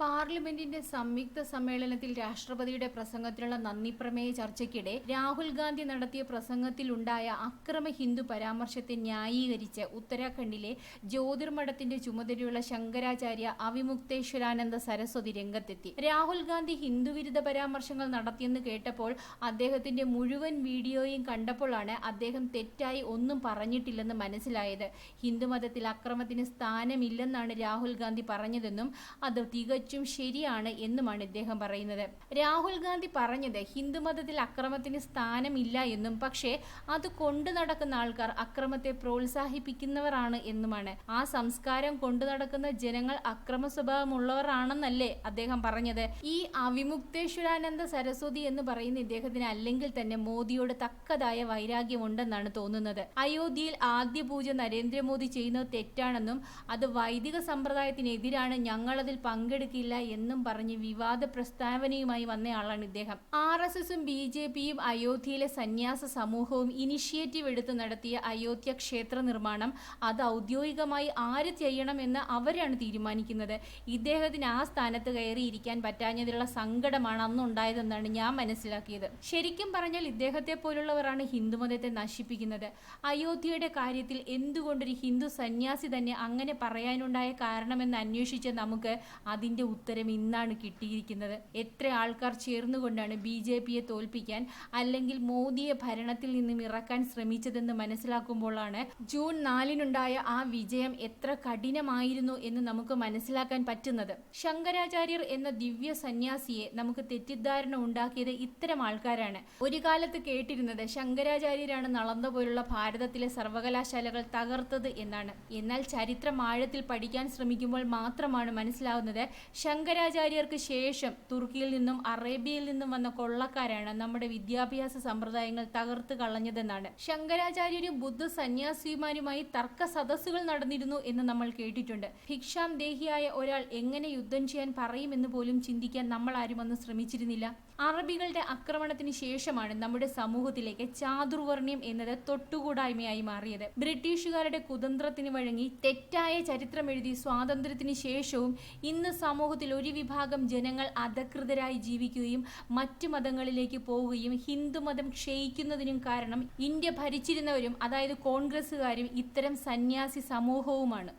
പാർലമെന്റിന്റെ സംയുക്ത സമ്മേളനത്തിൽ രാഷ്ട്രപതിയുടെ പ്രസംഗത്തിനുള്ള നന്ദി പ്രമേയ ചർച്ചയ്ക്കിടെ രാഹുൽ ഗാന്ധി നടത്തിയ പ്രസംഗത്തിലുണ്ടായ അക്രമ ഹിന്ദു പരാമർശത്തെ ന്യായീകരിച്ച് ഉത്തരാഖണ്ഡിലെ ജ്യോതിർമഠത്തിന്റെ ചുമതലയുള്ള ശങ്കരാചാര്യ അവിമുക്തേശ്വരാനന്ദ സരസ്വതി രംഗത്തെത്തി. രാഹുൽ ഗാന്ധി ഹിന്ദുവിരുദ്ധ പരാമർശങ്ങൾ നടത്തിയെന്ന് കേട്ടപ്പോൾ അദ്ദേഹത്തിന്റെ മുഴുവൻ വീഡിയോയും കണ്ടപ്പോഴാണ് അദ്ദേഹം തെറ്റായി ഒന്നും പറഞ്ഞിട്ടില്ലെന്ന് മനസ്സിലായത്. ഹിന്ദുമതത്തിൽ അക്രമത്തിന് സ്ഥാനമില്ലെന്നാണ് രാഹുൽ ഗാന്ധി പറഞ്ഞതെന്നും അത് തികച്ചും ശരിയാണ് എന്നുമാണ് ഇദ്ദേഹം പറയുന്നത്. രാഹുൽ ഗാന്ധി പറഞ്ഞത് ഹിന്ദുമതത്തിൽ അക്രമത്തിന് സ്ഥാനമില്ല എന്നും പക്ഷേ അത് കൊണ്ടു നടക്കുന്ന ആൾക്കാർ അക്രമത്തെ പ്രോത്സാഹിപ്പിക്കുന്നവരാണ് എന്നുമാണ്. ആ സംസ്കാരം കൊണ്ടു നടക്കുന്ന ജനങ്ങൾ അക്രമ സ്വഭാവമുള്ളവരാണെന്നല്ലേ അദ്ദേഹം പറഞ്ഞത്. ഈ അവിമുക്തേശ്വരാനന്ദ സരസ്വതി എന്ന് പറയുന്ന ഇദ്ദേഹത്തിന് അല്ലെങ്കിൽ തന്നെ മോദിയോട് തക്കതായ വൈരാഗ്യമുണ്ടെന്നാണ് തോന്നുന്നത്. അയോധ്യയിൽ ആദ്യ പൂജ നരേന്ദ്രമോദി ചെയ്യുന്നത് തെറ്റാണെന്നും അത് വൈദിക സമ്പ്രദായത്തിനെതിരാണ് ഞങ്ങളതിൽ പങ്കെടുക്കില്ല എന്നും പറഞ്ഞ് വിവാദ പ്രസ്താവനയുമായി വന്നയാളാണ് ഇദ്ദേഹം. ആർ എസ് എസും ബി ജെ പിയും അയോധ്യയിലെ സന്യാസ സമൂഹവും ഇനിഷ്യേറ്റീവ് എടുത്ത് നടത്തിയ അയോധ്യ ക്ഷേത്ര നിർമ്മാണം അത് ഔദ്യോഗികമായി ആര് ചെയ്യണമെന്ന് അവരാണ് തീരുമാനിക്കുന്നത്. ഇദ്ദേഹത്തിന് ആ സ്ഥാനത്ത് കയറിയിരിക്കാൻ പറ്റാഞ്ഞതിലുള്ള സങ്കടമാണ് അന്നുണ്ടായതെന്നാണ് ഞാൻ മനസ്സിലാക്കിയത്. ശരിക്കും പറഞ്ഞാൽ ഇദ്ദേഹത്തെ പോലുള്ളവരാണ് ഹിന്ദുമതത്തെ നശിപ്പിക്കുന്നത്. അയോധ്യയുടെ കാര്യത്തിൽ എന്തുകൊണ്ടൊരു ഹിന്ദു സന്യാസി തന്നെ അങ്ങനെ പറയാനുണ്ടായ കാരണമെന്ന് അന്വേഷിച്ച നമുക്ക് അതിന്റെ ഉത്തരം ഇന്നാണ് കിട്ടിയിരിക്കുന്നത്. എത്ര ആൾക്കാർ ചേർന്നുകൊണ്ടാണ് ബി ജെ പിയെ തോൽപ്പിക്കാൻ അല്ലെങ്കിൽ മോദിയെ ഭരണത്തിൽ നിന്നും ഇറക്കാൻ ശ്രമിച്ചതെന്ന് മനസ്സിലാക്കുമ്പോഴാണ് ജൂൺ നാലിനുണ്ടായ ആ വിജയം എത്ര കഠിനമായിരുന്നു എന്ന് നമുക്ക് മനസ്സിലാക്കാൻ പറ്റുന്നത്. ശങ്കരാചാര്യർ എന്ന ദിവ്യ സന്യാസിയെ നമുക്ക് തെറ്റിദ്ധാരണ ഉണ്ടാക്കിയത് ഇത്തരം ആൾക്കാരാണ്. ഒരു കാലത്ത് കേട്ടിരുന്നത് ശങ്കരാചാര്യരാണ് നളന്ത പോലുള്ള ഭാരതത്തിലെ സർവകലാശാലകൾ തകർത്തത് എന്നാണ്. എന്നാൽ ചരിത്രം ആഴത്തിൽ പഠിക്കാൻ ശ്രമിക്കുമ്പോൾ മാത്രമാണ് മനസ്സിലാവുന്നത് ശങ്കരാചാര്യർക്ക് ശേഷം തുർക്കിയിൽ നിന്നും അറേബ്യയിൽ നിന്നും വന്ന കൊള്ളക്കാരാണ് നമ്മുടെ വിദ്യാഭ്യാസ സമ്പ്രദായങ്ങൾ തകർത്ത് കളഞ്ഞതെന്നാണ്. ശങ്കരാചാര്യരും ബുദ്ധ സന്യാസിമാരുമായി തർക്ക സദസ്സുകൾ നടന്നിരുന്നു എന്ന് നമ്മൾ കേട്ടിട്ടുണ്ട്. ഭിക്ഷാം ദേഹിയായ ഒരാൾ എങ്ങനെ യുദ്ധം ചെയ്യാൻ പറയുമെന്ന് പോലും ചിന്തിക്കാൻ നമ്മൾ ആരും അന്ന് ശ്രമിച്ചിരുന്നില്ല. അറബികളുടെ ആക്രമണത്തിന് ശേഷമാണ് നമ്മുടെ സമൂഹത്തിലേക്ക് ചാതുർവർണ്യം എന്നത് തൊട്ടുകൂടായ്മയായി മാറിയത്. ബ്രിട്ടീഷുകാരുടെ കുതന്ത്രത്തിന് വഴങ്ങി തെറ്റായ ചരിത്രം എഴുതി സ്വാതന്ത്ര്യത്തിന് ശേഷവും ഇന്ന് സമൂഹത്തിൽ ഒരു വിഭാഗം ജനങ്ങൾ അധകൃതരായി ജീവിക്കുകയും മറ്റു മതങ്ങളിലേക്ക് പോവുകയും ഹിന്ദുമതം ക്ഷയിക്കുന്നതിനും കാരണം ഇന്ത്യ ഭരിച്ചിരുന്നവരും അതായത് കോൺഗ്രസ്സുകാരും ഇത്തരം സന്യാസി സമൂഹവുമാണ്.